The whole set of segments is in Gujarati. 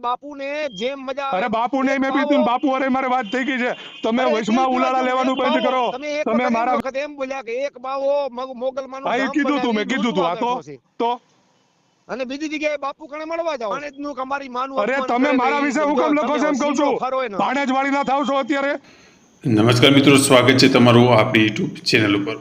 બાપુને જેમ મજા અરે બાપુ મેં પાવો. બાપુ અરે મારે વાત થઈ ગઈ છે. તમે અરે ઉલાળા લેવાનું બંધ કરો. તમે એક તમે વખત એક મારા વખત એમ બોલ્યા કે એક બાવો મગ- મોગલમાનું હા એ કીધું તું મેં કીધું તું. આ તો લૂંટવા બેઠો છે. તો? અને બીજી જગ્યાએ બાપુ કણે મળવા જાઓ. ભાણેજનું કે અમારી માનું અરે તમે મારા વિશે હું કેમ લખો છો એમ કહું છું. સીધો ફરો એનો. ભાણેજ વાળી ના થાવ છો અત્યારે? નમસ્કાર મિત્રો સ્વાગત છે તમારું આપણી યુટ્યુબ ચેનલ ઉપર.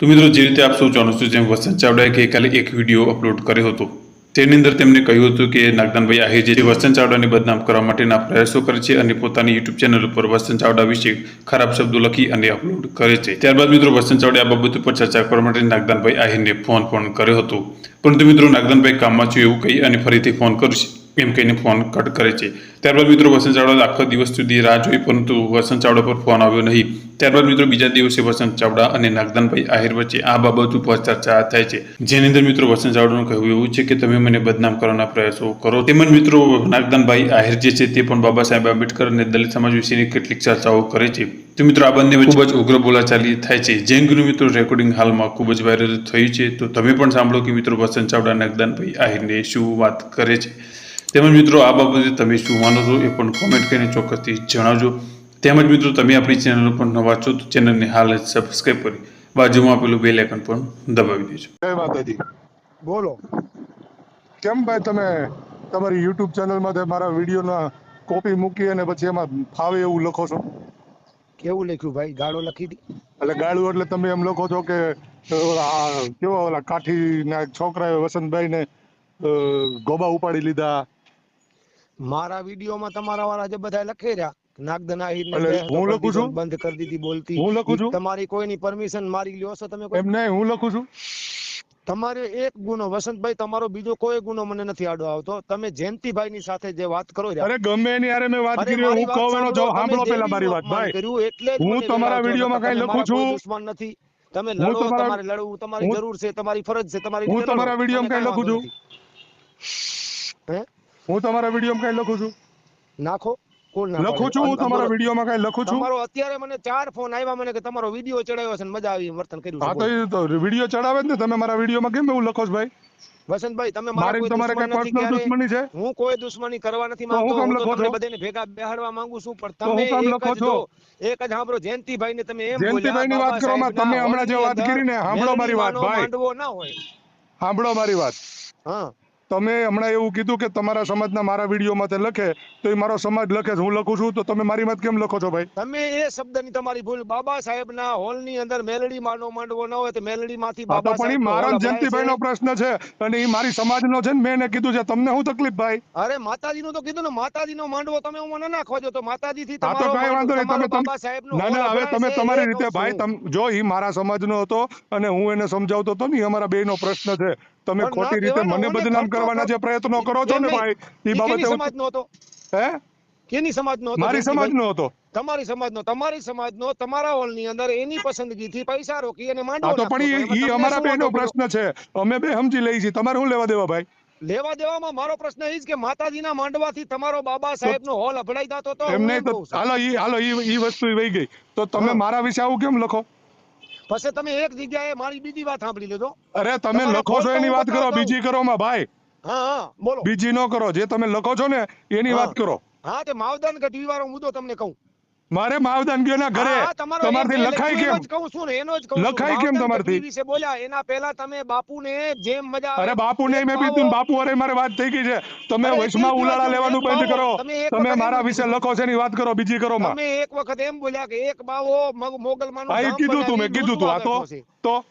તો મિત્રો જે રીતે આપ સૌ જાણો છો જેમ વસંત ચાવડાએ ગઈકાલે એક વીડિયો અપલોડ કર્યો હતો. તેની અંદર તેમણે કહ્યું હતું કે નાગદાનભાઈ આહિર જે વસંત ચાવડાને બદનામ કરવા માટેના પ્રયાસો કરે છે અને પોતાની યુટ્યુબ ચેનલ ઉપર વસંત ચાવડા વિશે ખરાબ શબ્દો લખી અને અપલોડ કરે છે. ત્યારબાદ મિત્રો, વસંત ચાવડાએ આ બાબત ઉપર ચર્ચા કરવા માટે નાગદાનભાઈ આહિરને ફોન પણ કર્યો હતો. પરંતુ મિત્રો, નાગદાનભાઈ કામમાં છું એવું કહી અને ફરીથી ફોન કરીશ એમ કહીને ફોન કટ કરે છે. ત્યારબાદ મિત્રો વસંત ચાવડા આખો દિવસ સુધી રાહ જોઈ, પરંતુ વસંત ચાવડા પર ફોન આવ્યો નહીં. ત્યારબાદ મિત્રો બીજા દિવસે વસંત ચાવડા અને નાગદાનભાઈ આહિર વચ્ચે આ બાબત ઉપર ચર્ચા થાય છે. જેની અંદર મિત્રો વસંત ચાવડાનું કહેવું એવું છે કે તમે મને બદનામ કરવાના પ્રયાસો કરો. તેમજ મિત્રો નાગદાનભાઈ આહિર જે છે તે પણ બાબા સાહેબ આંબેડકર અને દલિત સમાજ વિશેની કેટલીક ચર્ચાઓ કરે છે. તો મિત્રો આ બંને ખૂબ જ ઉગ્ર બોલાચાલી થાય છે. જે અંગેનું મિત્રો રેકોર્ડિંગ હાલમાં ખૂબ જ વાયરલ થયું છે. તો તમે પણ સાંભળો કે મિત્રો વસંત ચાવડા નાગદાનભાઈ આહિરને શું વાત કરે છે. તેમજ મિત્રો આ બાબતે તમે શું માનો છો એ પણ કોમેન્ટ કરીને ચોક્કસથી જણાવજો. તેમજ મિત્રો તમે આપણી ચેનલ પર નવા છો તો ચેનલને હાલ જ સબસ્ક્રાઈબ કરી બાજુમાં આપેલું બેલ આઇકન પણ દબાવી દેજો. જય માતાજી. બોલો. કેમ ભાઈ તમે તમારી યુટ્યુબ ચેનલમાં મારા વિડીયોના કોપી મૂકી અને પછી એમાં ફાવે એવું લખો છો? કેવું લખ્યું ભાઈ? ગાળો લખી દી. એટલે ગાળું એટલે તમે એમ લખો છો કે કેવા ઓલા કાઠીના છોકરાએ વસંતભાઈ ને ગોબા ઉપાડી લીધા મારા વિડીયોમાં તમારા વાળા જે બધા લખી રહ્યા નાગદન આહિરને હું લખું છું? બંધ કરી દીધી બોલતી. હું લખું છું? તમારી કોઈની પરમિશન મારી લ્યો છો તમે એમ નહીં હું લખું છું. તમારે એક ગુનો વસંતભાઈ તમારો બીજો કોઈ ગુનો મને નથી આડો આવતો. તમે જયંતિભાઈ ની સાથે જે વાત કરો અરે ગમે એની હારે મેં વાત કરી હું કહું એનો સાંભળો, જવાબ સાંભળો પહેલા મારી વાત ભાઈ. એટલે હું તમારા વિડીયોમાં કઈ લખું છું? દુશ્મન નથી. તમે લડો તમારે લડવું તમારી જરૂર છે તમારી ફરજ છે તમારી હું તમારા વિડીયોમાં કાંઈ લખું છું? હે? હું તમારા વિડીયોમાં કઈ લખું છું? નાખો લખું છું હું તમારા વિડીયોમાં કઈ લખું છું? તમારો અત્યારે મને ચાર ફોન આવ્યા મને કે તમારો વીડિયો ચડાવ્યો છે ને મજા આવી વર્તન કર્યું હા તો એ તો વીડિયો ચડાવે ને તમે મારા વિડીયોમાં કેમ એવું લખો છો ભાઈ? વસંતભાઈ તમે મારા તમારે કઈ પર્સનલ દુશ્મની છે? હું કોઈ દુશ્મની કરવા નથી માંગતો હું તમને? બધાને ભેગા બેહાડવા માંગુ છું પણ તમે કામ લખો છો? એક જ સાંભળો જયંતિભાઈ ને તમે એમ જયંતિભાઈની વાત કરો માં તમે હમણાં જે વાત કરી ને સાંભળો મારી વાત ભાઈ. ના હોય. સાંભળો મારી વાત. હા. તમે હમણાં એવું કીધું કે તમારા સમાજના મારા વિડીયોમાં તે લખે તો એ મારો સમાજ લખે છે. હું લખું છું તો તમે મારી વાત કેમ લખો છો ભાઈ? તમે એ શબ્દની તમારી ભૂલ. બાબા સાહેબના હોલની અંદર મેલડી માનો માંડવો ન હોય તો મેલડી માંથી હા તો બાબા પણ એ મારા હોલ જયંતિભાઈ નો પ્રશ્ન છે અને એ મારી સમાજનો છે ને મેં એને કીધું છે. તમને શું તકલીફ ભાઈ? અરે માતાજીનું તો કીધું ને માતાજીનો માંડવો તમે હું ના નાખો છો તો માતાજીથી હા તો કાંઈ વાંધો નહીં. તમે બાબા સાહેબનો ના ના હવે તમે તમારી રીતે ભાઈ. તમ જો એ મારા સમાજનો હતો અને હું એને સમજાવતો હતો ને અમારા બેયનો પ્રશ્ન છે. તમે ખોટી રીતે મને બદનામ કરવાના જે પ્રયત્નો કરો છો ને ભાઈ ઈ બાબતે સમાજનો હતો? હે? કેની સમાજનો હતો? મારી? સમાજનો હતો. તમારી સમાજનો તમારી સમાજનો તમારા હોલની અંદર એની પસંદગીથી પૈસા રોકી અને માંડવો તો પણ તમને અમારા બેનો પ્રશ્ન છે. અમે બે સમજી લઈ છીએ. તમારે શું લેવા દેવા ભાઈ? લેવા દેવામાં મારો પ્રશ્ન એ જ કે માતાજીના માંડવાથી તમારો બાબા સાહેબ નો હોલ અભડાઈ જતો હતો એમને. હાલો ઈ હાલો ઈ વસ્તુ વહી ગઈ. તો તમે મારા વિશે આવું કેમ લખો? પછી તમે એક જગ્યાએ મારી બીજી વાત સાંભળી લેજો. અરે તમે લખો છો એની વાત કરો બીજી કરો માં ભાઈ. હા હા બોલો. બીજી નો કરો જે તમે લખો છો ને એની વાત કરો. હા તે માવદાન ગઢવી વાળો મુદ્દો તમને કહું. મારે માવદાનગીઓના ઘરે તમારથી લખાય કેમ? કહું છું એનો જ કહું લખાય કેમ તમારથી? વિશે બોલ્યા એના પહેલા તમે બાપુને જેમ મજા અરે બાપુને મેં પીધું બાપુ અરે મારે વાત થઈ ગઈ છે. તમે વૈશમાં ઉલાળા લેવાનું બંધ કરો. તમે મારા વિશે લખો છે એની વાત કરો બીજી કરો માં તમે એક વખત એમ બોલ્યા કે એક બાવો મગ- મોગલમાનું કીધું તું મેં કીધું તું. આ તો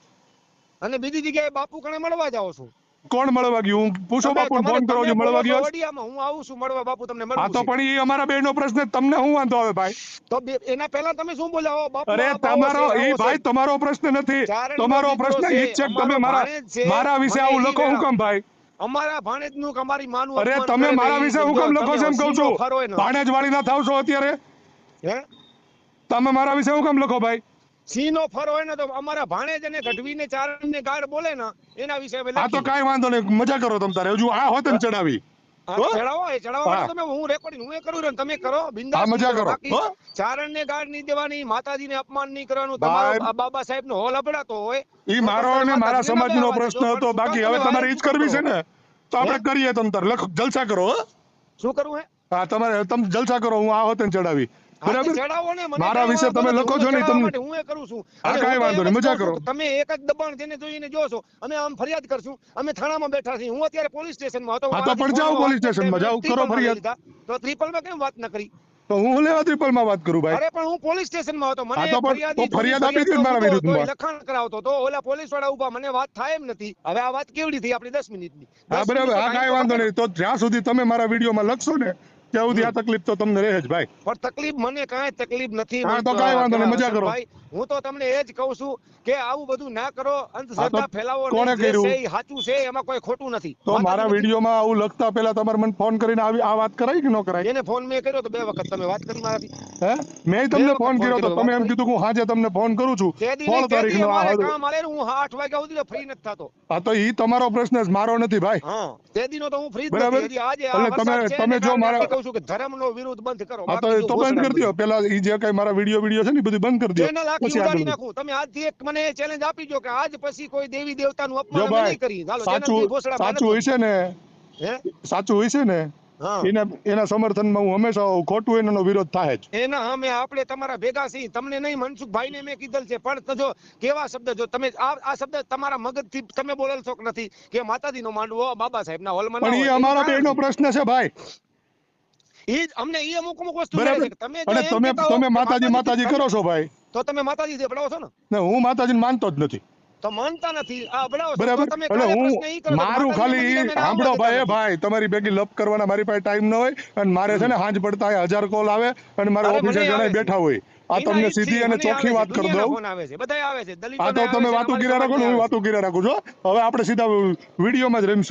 અને બીજી જગ્યાએ બાપુ કણે મળવા જાઓ છો? કોણ મળવા ગયું? પૂછો બાપુ ફોન કરો છો મળવા ગયો હું આવું છું મળવા બાપુ તમને હા તો પણ એ અમારા બેનો પ્રશ્ન તમને શું વાંધો આવે ભાઈ? તો એના પહેલા તમે શું બોલાવો બાપુ? અરે તમારો એ ભાઈ તમારો પ્રશ્ન નથી. તમારો પ્રશ્ન એ છે તમે મારા મારા વિશે આવું લખો હું કેમ ભાઈ. અમારા ભાણેજનું અમારી માનું અરે તમે મારા વિશે હું કેમ લખો છો એમ કહું છું. ભાણેજ વાળી ના થાવ છો અત્યારે. હે? તમે મારા વિશે હું કેમ લખો ભાઈ. સિંહનો ફરો હોય ને તો અમારા ભાણેજ અને ગઢવીને ચારણને ગાઢ બોલે ને એના વિશે આ તો લખીએ. વાંધો નહીં મજા કરો તમ તારે. હજુ આ હોત ને ચડાવી. ચડાવો એ ચડાવવા તમે હું રેકોર્ડિંગ હું એ કરું રહ્યો તમે કરો. બિંદાસ મજા કરો. હો? ચારણને ગાઢ નહીં દેવાની માતાજીને અપમાન નહીં કરવાનું. તમારો બાબા સાહેબનો હોલ અભડાતો હોય. ઈ મારો અને મારા સમાજ નો પ્રશ્ન હતો. બાકી હવે તમારે તમે ઈ જ કરવી છે ને? તો આપણે? કરીએ તમ તાર. લખ જલસા કરો શું કરવું હે? હા તમારે તમે જલસા કરો હું આ હોતે ચડાવી. બરાબર? મારા વિશે તમે લખો છો ને, તમને- હું એ કરું છું. આ કાંઈ વાંધો નહીં, મજા કરો. તમે એક જ દબાણ જેને જોઈને જોશો અમે આમ ફરિયાદ કરશું. અમે થાણામાં બેઠા છીએ. હું અત્યારે પોલીસ સ્ટેશનમાં હતો. હા, તો પણ જાઓ પોલીસ સ્ટેશનમાં, જાઓ, કરો ફરિયાદ. તો ત્રિપલમાં કેમ વાત ન કરી? તો હું લેવા ત્રિપલમાં વાત કરું ભાઈ? અરે પણ હું પોલીસ સ્ટેશનમાં હતો. મને ફરિયાદી આપી દીધી મારા વિરુદ્ધમાં. લખાણ કરાવતો તો ઓલા પોલીસવાળા ઊભા મને વાત થાય એમ નથી. હવે આ વાત કેવડી થઈ આપણી? દસ મિનિટની. હા બરાબર. હા time વાંધો નહીં. તો જ્યાં સુધી તમે મારા વિડીયોમાં લખશો ને ત્યાં સુધી આ તકલીફ તો તમને રહે જ ભાઈ. પણ તકલીફ મને કાંઈ તકલીફ નથી હા, તો કાંઈ વાંધો નહીં, મજા કરો. ભાઈ હું તો તમને એ જ કહું છું કે આવું બધું ના કરો અંધશ્રદ્ધા ફેલાવો કોણે કર્યું? એ સાચું છે એમાં કોઈ ખોટું નથી. તો મારા વિડીયોમાં આવું લખતા પહેલા તમારે મને ફોન કરીને આવી આ વાત કરાય કે ન કરાય એને ફોન મેં કર્યો તો બે વખત તમે વાત કરી મારાથી. હે? મેં તમને ફોન ફોન કર્યો તો તમે એમ કીધું કે હું સાંજે તમને ફોન કરું છું. તે તારીખ આ કામ આલે હું આઠ વાગ્યા સુધી ફ્રી નથી થતો. હા તો ઈ તમારો પ્રશ્ન છે મારો નથી ભાઈ. હા. તે દીનો તો હું free જ નથી. આજે તમે- તમે જો મારા- કહું છું કે ધર્મનો વિરોધ બંધ કરો. હા તો તો બંધ કરી દો. પેલા ઈ જે કઈ મારા વિડિયો વીડિયો છે ને બધું બંધ કરી દો. ચેનલ આખી ઉડાડી નાખું. તમે આજથી એક મને ચેલેન્જ આપી દો કે આજ પછી કોઈ દેવી દેવતાનું અપમાન નહીં કરી સાચું સાચું હોય છે ને હે? સાચું હોય છે ને એના એના સમર્થનમાં હું હંમેશા ખોટું એનો વિરોધ થાય જ. એના અમે આપણે તમારા ભેગા છીએ. તમને નહીં મનસુખભાઈ ને મેં કીધેલ છે. પણ જો કેવા શબ્દ જો તમે આ આ શબ્દ તમારા મગજથી તમે બોલેલ છો નથી? કે માતાજી નો માંડવો બાબા હોલમાં ના પણ એ અમારા બેનો પ્રશ્ન છે ભાઈ. ઈ અમને એ અમુક અમુક વસ્તુ મળે છે. તમે અને તમે તમે માતાજી માતાજી કરો છો ભાઈ. તો તમે માતાજી અપડાવો છો ને હું માતાજીને માનતો જ નથી. તો માનતા નથી. આ બરાબર. એટલે હું મારું ખાલી સાંભળો ભાઈ. ભાઈ તમારી ભેગી લપ કરવાના મારી પાસે ટાઈમ ન હોય અને મારે છે ને હાંજ પડતા હજાર કોલ આવે અને મારા ઓફિસે જણાય બેઠા હોય. આ તમને સીધી અને ચોખ્ખી વાત કરી દઉં. આ તો તમે વાતો ગીરા રાખો ને હું વાતો કર્યા રાખું છું. હવે આપણે સીધા વિડીયોમાં જ રમીશું.